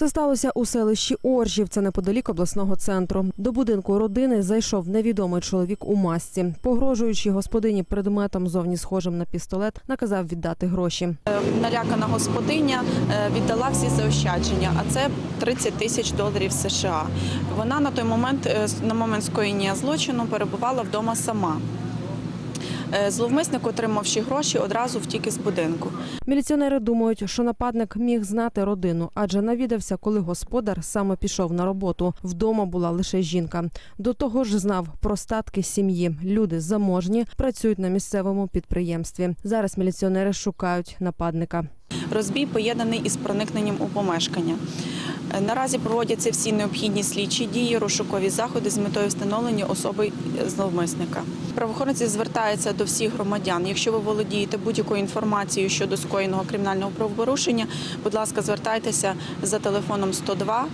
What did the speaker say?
Все сталося у селищі Оржів, це неподалік обласного центру. До будинку родини зайшов невідомий чоловік у масці. Погрожуючи господині предметом зовні схожим на пістолет, наказав віддати гроші. Е, Налякана господиня е, віддала всі заощадження, а це 30 тисяч доларів США. Вона на той момент, е, на момент скоєння злочину, перебувала вдома сама. Е, Зловмисник, отримавши гроші, одразу втік із будинку. Міліціонери думають, що нападник міг знати родину, адже навідався, коли господар саме пішов на роботу. Вдома була лише жінка. До того ж, знав про статки сім'ї. Люди заможні, працюють на місцевому підприємстві. Зараз міліціонери шукають нападника. Розбій поєднаний із проникненням у помешкання. Е, Наразі проводяться всі необхідні слідчі дії, розшукові заходи з метою встановлення особи зловмисника. Правоохоронці звертаються до всіх громадян. Якщо ви володієте будь-якою інформацією щодо скоєного кримінального правопорушення, будь ласка, звертайтеся за телефоном 102